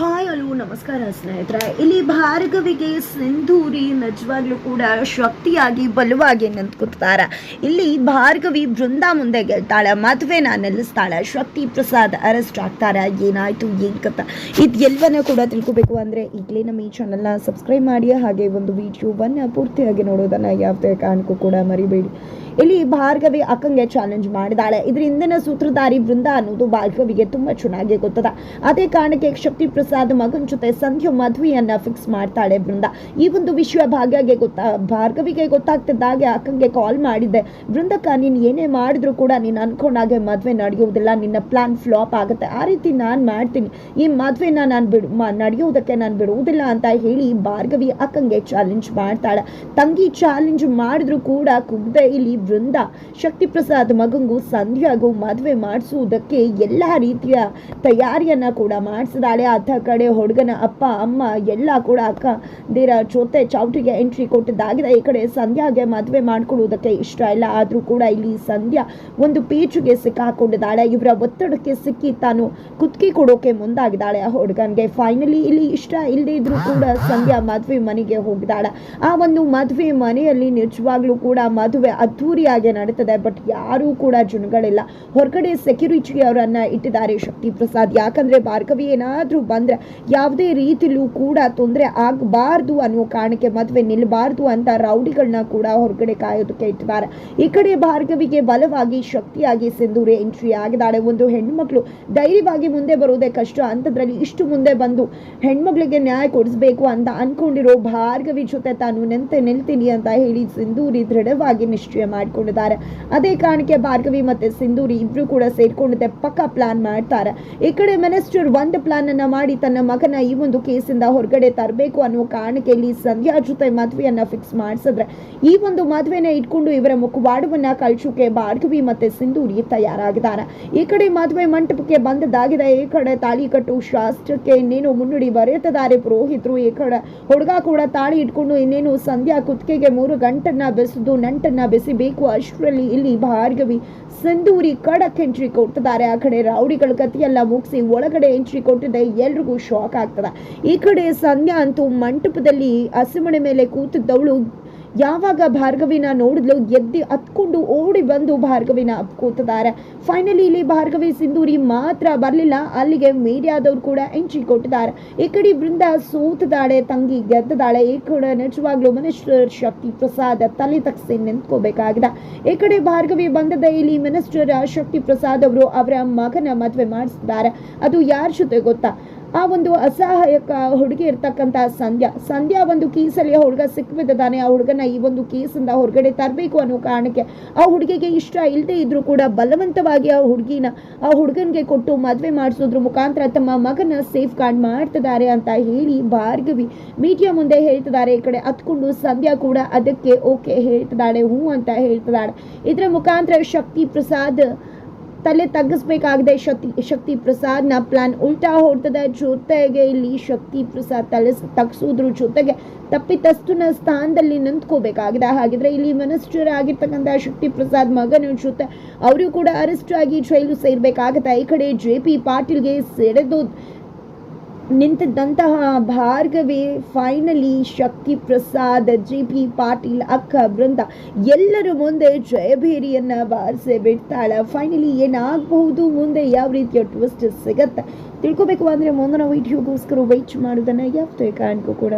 Hi hello ನಮಸ್ಕಾರ ಸ್ನೇಹಿತರೆ. ಇಲ್ಲಿ ಭಾರ್ಗವಿಗೆ ಸಿಂಧೂರಿ ನಿಜವಾಗ್ಲೂ ಕೂಡ ಶಕ್ತಿಯಾಗಿ, ಬಲವಾಗಿ ನಿಂತ್ಕೊತಾರೆ ಇಲ್ಲಿ ಭಾರ್ಗವಿ ಬೃಂದ ಮುಂದೆ ಗೆಲ್ತಾಳೆ. ಮದುವೆನ ನಿಲ್ಲಿಸ್ತಾಳೆ. ಶಕ್ತಿ ಪ್ರಸಾದ್ ಅರೆಸ್ಟ್ ಆಗ್ತಾರೆ. ಏನಾಯ್ತು, ಏನ್ ಕಥ? ಇದು ಎಲ್ಲವನ್ನ ಕೂಡ ತಿಳ್ಕೊಬೇಕು ಅಂದ್ರೆ ಈಗಲೇ ನಮ್ಮ ಈ ಚಾನಲ್ನ ಸಬ್ಸ್ಕ್ರೈಬ್ ಮಾಡಿ. ಹಾಗೆ ಒಂದು ವಿಡಿಯೋವನ್ನು ಪೂರ್ತಿಯಾಗಿ ನೋಡೋದನ್ನ ಯಾವುದೇ ಕಾರಣಕ್ಕೂ ಕೂಡ ಮರಿಬೇಡಿ. ಇಲ್ಲಿ ಭಾರ್ಗವಿ ಅಕ್ಕಂಗೆ ಚಾಲೆಂಜ್ ಮಾಡಿದಾಳೆ. ಇದ್ರ ಹಿಂದಿನ ಸೂತ್ರಧಾರಿ ವೃಂದ ಅನ್ನೋದು ಭಾರ್ಗವಿಗೆ ತುಂಬಾ ಚೆನ್ನಾಗಿ ಗೊತ್ತದ. ಅದೇ ಕಾರಣಕ್ಕೆ ಶಕ್ತಿ ಪ್ರಸಾದ್ ಮಗನ್ ಜೊತೆ ಸಂಧ್ಯಾ ಮದುವೆಯನ್ನ ಫಿಕ್ಸ್ ಮಾಡ್ತಾಳೆ ವೃಂದ. ಈ ಒಂದು ವಿಷಯ ಭಾಗ್ಯಗೆ ಗೊತ್ತಾ, ಭಾರ್ಗವಿಗೆ ಗೊತ್ತಾಗ್ತಿದ್ದಾಗೆ ಅಕ್ಕಂಗೆ ಕಾಲ್ ಮಾಡಿದ್ದೆ. ವೃಂದಕ್ಕ ನೀನ್ ಏನೇ ಮಾಡಿದ್ರು ಕೂಡ ನೀನ್ ಅನ್ಕೊಂಡಾಗೆ ಮದ್ವೆ ನಡೆಯುವುದಿಲ್ಲ ನಿನ್ನ ಪ್ಲಾನ್ ಫ್ಲಾಪ್ ಆಗುತ್ತೆ. ಆ ರೀತಿ ನಾನ್ ಮಾಡ್ತೀನಿ. ಈ ಮದ್ವೆನ ನಾನು ಬಿಡು ನಡೆಯುವುದಕ್ಕೆ ನಾನು ಬಿಡುವುದಿಲ್ಲ ಅಂತ ಹೇಳಿ ಭಾರ್ಗವಿ ಅಕ್ಕಂಗೆ ಚಾಲೆಂಜ್ ಮಾಡ್ತಾಳೆ. ತಂಗಿ ಚಾಲೆಂಜ್ ಮಾಡಿದ್ರು ಕೂಡ ಕುಗ್ದೆ ಇಲ್ಲಿ ಬೃಂದ ಶಕ್ತಿ ಪ್ರಸಾದ್ ಮಗಂಗೂ ಸಂಧ್ಯಾಗೂ ಮದುವೆ ಮಾಡಿಸುವುದಕ್ಕೆ ಎಲ್ಲ ರೀತಿಯ ತಯಾರಿಯನ್ನ ಕೂಡ ಮಾಡಿಸಿದಾಳೆ. ಅತ್ತ ಕಡೆ ಹುಡುಗನ ಅಪ್ಪ, ಅಮ್ಮ, ಎಲ್ಲ ಕೂಡ ಅಕ್ಕ ದೇರ ಜೊತೆ ಚೌಟಿಗೆ ಎಂಟ್ರಿ ಕೊಟ್ಟಿದ್ದಾಗಿದೆ. ಈ ಕಡೆ ಸಂಧ್ಯಾಗೆ ಮದುವೆ ಮಾಡ್ಕೊಳ್ಳುವುದಕ್ಕೆ ಇಷ್ಟ ಇಲ್ಲ. ಆದರೂ ಕೂಡ ಇಲ್ಲಿ ಸಂಧ್ಯಾ ಒಂದು ಪೀಚುಗೆ ಸಿಕ್ಕಾಕೊಂಡಿದ್ದಾಳೆ. ಇವರ ಒತ್ತಡಕ್ಕೆ ಸಿಕ್ಕಿ ತಾನು ಕುತ್ತಿಗೆ ಕೊಡೋಕೆ ಮುಂದಾಗಿದ್ದಾಳೆ. ಆ ಹುಡುಗನಿಗೆ ಫೈನಲಿ ಇಲ್ಲಿ ಇಷ್ಟ ಇಲ್ಲದೆ ಇದ್ರೂ ಕೂಡ ಸಂಧ್ಯಾ ಮದುವೆ ಮನೆಗೆ ಹೋಗಿದ್ದಾಳೆ. ಆ ಒಂದು ಮದುವೆ ಮನೆಯಲ್ಲಿ ನಿಜವಾಗ್ಲೂ ಕೂಡ ಮದುವೆ ಅದ್ಧೂರಿಯಾಗಿ ನಡೀತದೆ ಬಟ್ ಯಾರೂ ಕೂಡ ಜನಗಳಿಲ್ಲ ಹೊರಗಡೆ ಸೆಕ್ಯೂರಿಟಿ ಅವರನ್ನ ಇಟ್ಟಿದ್ದಾರೆ ಶಕ್ತಿ ಪ್ರಸಾದ್ ಯಾಕಂದ್ರೆ ಭಾರ್ಗವಿ ಏನಾದ್ರೂ ಬಂದ್ರೆ ಯಾವುದೇ ರೀತಿಲೂ ಕೂಡ ತೊಂದರೆ ಆಗಬಾರ್ದು ಅನ್ನೋ ಕಾರಣಕ್ಕೆ ಮದುವೆ ನಿಲ್ಲಬಾರ್ದು ಅಂತ ರೌಡಿಗಳನ್ನ ಕೂಡ ಹೊರಗಡೆ ಕಾಯೋದಕ್ಕೆ ಇಟ್ಟಿದ್ದಾರೆ. ಈ ಕಡೆ ಭಾರ್ಗವಿಗೆ ಬಲವಾಗಿ ಶಕ್ತಿಯಾಗಿ ಸಿಂಧೂರಿ ಎಂಟ್ರಿ ಆಗಿದ್ದಾಳೆ. ಒಂದು ಹೆಣ್ಮಕ್ಳು ಧೈರ್ಯವಾಗಿ ಮುಂದೆ ಬರೋದೇ ಕಷ್ಟ. ಅಂಥದ್ರಲ್ಲಿ ಇಷ್ಟು ಮುಂದೆ ಬಂದು ಹೆಣ್ಮಗಳಿಗೆ ನ್ಯಾಯ ಕೊಡಿಸ್ಬೇಕು ಅಂತ ಅನ್ಕೊಂಡಿರೋ ಭಾರ್ಗವಿ ಜೊತೆ ತಾನು ನಿಂತೆ ನಿಲ್ತೀನಿ ಅಂತ ಹೇಳಿ ಸಿಂಧೂರಿ ದೃಢವಾಗಿ ನಿಶ್ಚಯ ಮಾಡಿಕೊಂಡಿದ್ದಾರೆ. ಅದೇ ಕಾರಣಕ್ಕೆ ಭಾರ್ಗವಿ ಮತ್ತೆ ಸಿಂಧೂರಿ ಇಬ್ರು ಕೂಡ ಸೇರ್ಕೊಂಡಿದ್ದೆ. ಪಕ್ಕ ಪ್ಲಾನ್ ಮಾಡ್ತಾರೆ. ಈ ಕಡೆ ಮಿನಿಸ್ಟರ್ ಒಂದು ಪ್ಲಾನ್ ಅನ್ನ ಮಾಡಿ ತನ್ನ ಮಗನ ಈ ಒಂದು ಕೇಸಿಂದ ಹೊರಗಡೆ ತರಬೇಕು ಅನ್ನೋ ಕಾರಣಕ್ಕೆ ಇಲ್ಲಿ ಸಂಧ್ಯಾ ಜೊತೆ ಮದುವೆಯನ್ನ ಫಿಕ್ಸ್ ಮಾಡಿಸಿದ್ರೆ. ಈ ಒಂದು ಮದುವೆನ ಇಟ್ಕೊಂಡು ಇವರ ಮುಖವಾಡವನ್ನ ಕಳ್ಸೋಕೆ ಭಾರ್ಗವಿ ಮತ್ತೆ ಸಿಂಧೂರಿ ತಯಾರಾಗಿದ್ದಾರೆ. ಈ ಕಡೆ ಮದುವೆ ಮಂಟಪಕ್ಕೆ ಬಂದದಾಗಿದೆ ಈ ಕಡೆ ತಾಳಿ ಕಟ್ಟು ಶಾಸ್ತ್ರಕ್ಕೆ ಇನ್ನೇನು ಮುನ್ನುಡಿ ಬರೆಯುತ್ತಿದ್ದಾರೆ ಪುರೋಹಿತರು. ಈ ಕಡೆ ಹುಡುಗ ಕೂಡ ತಾಳಿ ಇಟ್ಕೊಂಡು ಇನ್ನೇನು ಸಂಧ್ಯಾ ಕುತ್ತಿಗೆಗೆ ಮೂರು ಗಂಟನ್ನ ಬೆಸೆದು, ನಂಟನ್ನ ಬೆಸಿಬೇಕು ಅಷ್ಟರಲ್ಲಿ ಇಲ್ಲಿ ಭಾರ್ಗವಿ ಸಿಂಧೂರಿ ಖಡಕ್ ಎಂಟ್ರಿ ಕೊಟ್ಟಿದ್ದಾರೆ ಆ ಕಡೆ ರೌಡಿಗಳ ಕತಿಯೆಲ್ಲ ಮುಗಿಸಿ ಒಳಗಡೆ ಎಂಟ್ರಿ ಕೊಟ್ಟಿದ್ದೆ ಎಲ್ರಿಗೂ ಶಾಕ್ ಆಗ್ತದೆ. ಈ ಕಡೆ ಸಂಧ್ಯಾ ಅಂತೂ ಮಂಟಪದಲ್ಲಿ ಹಸಿಮಣೆ ಮೇಲೆ ಕೂತಿದ್ದವಳು ಯಾವಾಗ ಭಾರ್ಗವಿನ ನೋಡಿದ್ಲು? ಎದ್ದು ಹತ್ಕೊಂಡು ಓಡಿ ಬಂದು ಭಾರ್ಗವಿನ ಕೂತಿದ್ದಾರೆ. ಫೈನಲಿ ಇಲ್ಲಿ ಭಾರ್ಗವಿ ಸಿಂಧೂರಿ ಮಾತ್ರ ಬರಲಿಲ್ಲ. ಅಲ್ಲಿಗೆ ಮೀಡಿಯಾದವ್ರು ಕೂಡ ಎಂಟ್ರಿ ಕೊಟ್ಟಿದ್ದಾರೆ. ಈ ಕಡೆ ಬೃಂದ ಸೋತಿದ್ದಾಳೆ ತಂಗಿ ಗೆದ್ದದಾಳೆ. ಈ ಕಡೆ ನಿಜವಾಗ್ಲೂ ಮಿನಿಸ್ಟರ್ ಶಕ್ತಿ ಪ್ರಸಾದ್ ತಲೆ ತಗ್ಸಿ ನಿಂತ್ಕೋಬೇಕಾಗಿದೆ. ಈ ಕಡೆ ಭಾರ್ಗವಿ ಬಂದದ ಇಲ್ಲಿ ಮಿನಿಸ್ಟರ್ ಶಕ್ತಿ ಪ್ರಸಾದ್ ಅವರು ಅವರ ಮಗನ ಮದುವೆ ಮಾಡಿಸಿದ್ದಾರೆ. ಅದು ಯಾರ ಜೊತೆ ಗೊತ್ತಾ? ಆ ಒಂದು ಅಸಹಾಯಕ ಹುಡುಗಿ ಇರ್ತಕ್ಕಂಥ ಸಂಧ್ಯಾ. ಸಂಧ್ಯಾ ಒಂದು ಕೇಸಲ್ಲಿ ಆ ಹುಡುಗ ಸಿಕ್ಬಿದ್ದಾನೆ ಆ ಹುಡುಗನ ಈ ಒಂದು ಕೇಸಿಂದ ಹೊರಗಡೆ ತರಬೇಕು ಅನ್ನೋ ಕಾರಣಕ್ಕೆ ಆ ಹುಡುಗಿಗೆ ಇಷ್ಟ ಇಲ್ಲದೆ ಇದ್ರೂ ಕೂಡ ಬಲವಂತವಾಗಿ ಆ ಹುಡುಗಿನ, ಆ ಹುಡುಗನಿಗೆ ಕೊಟ್ಟು ಮದುವೆ ಮಾಡಿಸೋದ್ರ ಮುಖಾಂತರ ತಮ್ಮ ಮಗನ ಸೇಫ್ ಗಾರ್ಡ್ ಮಾಡ್ತಿದ್ದಾರೆ ಅಂತ ಹೇಳಿ ಭಾರ್ಗವಿ ಮೀಡಿಯಾ ಮುಂದೆ ಹೇಳ್ತಿದ್ದಾರೆ. ಈ ಕಡೆ ಹತ್ಕೊಂಡು ಸಂಧ್ಯಾ ಕೂಡ ಅದಕ್ಕೆ ಓಕೆ ಹೇಳ್ತಿದ್ದಾಳೆ, ಹ್ಞೂ ಅಂತ ಹೇಳ್ತಿದ್ದಾಳೆ. ಇದರ ಮುಖಾಂತರ ಶಕ್ತಿ ಪ್ರಸಾದ್ ತಲೆ ತಗ್ಗಿಸ್ಬೇಕಾಗಿದೆ. ಶಕ್ತಿ ಶಕ್ತಿ ಪ್ರಸಾದ್ನ ಪ್ಲಾನ್ ಉಲ್ಟಾ ಹೋಗ್ತದೆ ಜೊತೆಗೆ ಇಲ್ಲಿ ಶಕ್ತಿ ಪ್ರಸಾದ್ ತಲೆ ತಗ್ಸೋದ್ರ ಜೊತೆಗೆ ತಪ್ಪಿತಸ್ತುನ ಸ್ಥಾನದಲ್ಲಿ ನಿಂತ್ಕೋಬೇಕಾಗಿದೆ. ಹಾಗಿದ್ರೆ ಇಲ್ಲಿ ಮಿನಿಸ್ಟರ್ ಆಗಿರ್ತಕ್ಕಂಥ ಶಕ್ತಿ ಪ್ರಸಾದ್ ಮಗನ ಜೊತೆ ಅವರು ಕೂಡ ಅರೆಸ್ಟ್ ಆಗಿ ಜೈಲು ಸೇರ್ಬೇಕಾಗತ್ತೆ. ಈ ಕಡೆ ಜೆ ಪಿ ಪಾಟೀಲ್ಗೆ ಸೆಳೆದು ನಿಂತಿದ್ದಂತಹ Bhargavi finally Shakti Prasad G P Patil, ಅಕ್ಕ ಬೃಂದ ಎಲ್ಲರ ಮುಂದೆ ಜಯಭೇರಿಯನ್ನು ಬಾರಿಸಿ ಬಿಡ್ತಾಳೆ ಫೈನಲಿ ಏನಾಗಬಹುದು? ಮುಂದೆ ಯಾವ ರೀತಿಯ ಟ್ವಿಸ್ಟ್ ಸಿಗತ್ತೆ? ತಿಳ್ಕೊಬೇಕು ಅಂದ್ರೆ ಮುಂದಿನ ವಿಡಿಯೋಗೋಸ್ಕರ ವೆಯ್ಟ್ ಮಾಡೋದನ್ನ ಯಾವುದೇ ಕಾರಣಕ್ಕೂ ಕೂಡ